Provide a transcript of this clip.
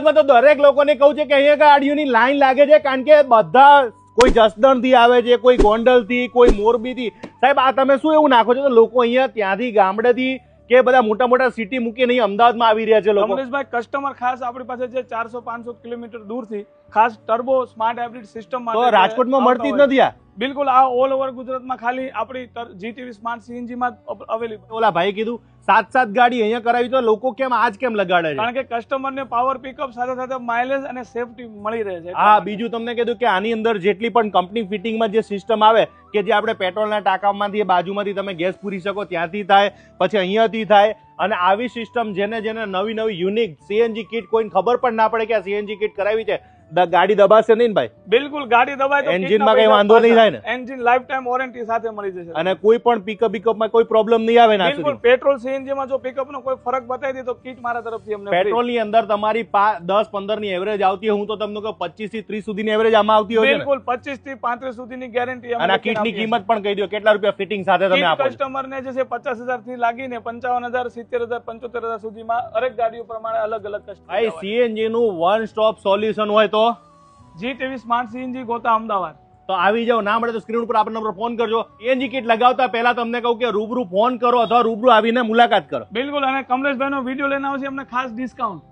તો દરેક લોકોને કહું છે કે અહીંયા ગાડીઓની લાઈન લાગે છે કારણ કે બધા કોઈ જસદણથી આવે છે કોઈ ગોંડલથી કોઈ મોરબીથી. સાહેબ આ તમે શું એવું નાખો છો? તો લોકો અહીંયા ત્યાંથી ગામડેથી કે બધા મોટા મોટા સિટી મૂકીને અહીં અમદાવાદમાં આવી રહ્યા છે લોકો. કમલેશભાઈ કસ્ટમર ખાસ આપણી પાસે છે ચારસો પાંચસો કિલોમીટર દૂરથી ખાસ ટર્બો સ્માર્ટ હાઇબ્રિડ સિસ્ટમ રાજકોટમાં મળતી જ નથી આ? બિલકુલ આ ઓલ ઓવર ગુજરાતમાં ખાલી આપણી જીટીવી સ્માર્ટ સીએનજીમાં અવેલેબલ ઓલા ભાઈ કીધું સાત સાત ગાડી અહીંયા કરાવી તો લોકો કેમ આજ કેમ લગાડે છે? કારણ કે કસ્ટમરને પાવર પિકઅપ સાથે સાથે માઇલેજ અને સેફટી મળી રહે છે. હા બીજું તમને કીધું કે આની અંદર જેટલી પણ કંપની ફિટિંગમાં જે સિસ્ટમ આવે કે જે આપણે પેટ્રોલના ટાંકામાંથી બાજુમાંથી તમે ગેસ પૂરી શકો ત્યાંથી થાય પછી અહીંયાથી થાય અને આવી સિસ્ટમ જેને જેને નવી નવી યુનિક સીએનજી કિટ કોઈને ખબર પણ ના પડે કે આ સીએનજી કિટ કરાવી છે ગાડી દબાશે નહીં ને ભાઈ? બિલકુલ ગાડી દબાય એન્જિનમાં કઈ વાંધો નહીં થાય ને? એન્જિન લાઈફ ટાઈમ વોરંટી સાથે મળી જશે. અને કોઈ પણ પિકઅપ બિકઅપમાં કોઈ પ્રોબ્લેમ નહીં આવે ના બિલકુલ પેટ્રોલ સીએનજી માં જો પિકઅપ નો કોઈ ફરક બતાવી દે તો કીટ મારા તરફથી અમને. પેટ્રોલની અંદર તમારી પા- દસ પંદરની એવરેજ આવતી હું તો તમને કહું પચીસથી ત્રીસ સુધીની એવરેજ આમાં આવતી હોય છે બિલકુલ પચીસથી પાંત્રીસ સુધીની ગેરંટી અને કીટની કિંમત પણ કહી દો કેટલા રૂપિયા ફિટિંગ સાથે તમે આપો કસ્ટમર ને જે છે પચાસ હજારથી લાગીને પંચાવન હજાર સિત્તેર હજાર પંચોતેર હજાર સુધીમાં હરેક ગાડીઓ પ્રમાણે અલગ અલગ ભાઈ કસ્ટમર સીએનજી નું વન સ્ટોપ સોલ્યુશન હોય તો G TV smart CNG Gota Ahmedabad. તો આવી જાઓ ના મળે તો સ્ક્રીન ઉપર આપણા નંબર ફોન કરજો. એનજી કિટ લગાવતા પહેલા તમને કહું કે રૂબરૂ ફોન કરો અથવા રૂબરૂ આવીને મુલાકાત કરો. બિલકુલ અને કમલેશભાઈ નો વીડિયો લઈને આવશે અમને ખાસ ડિસ્કાઉન્ટ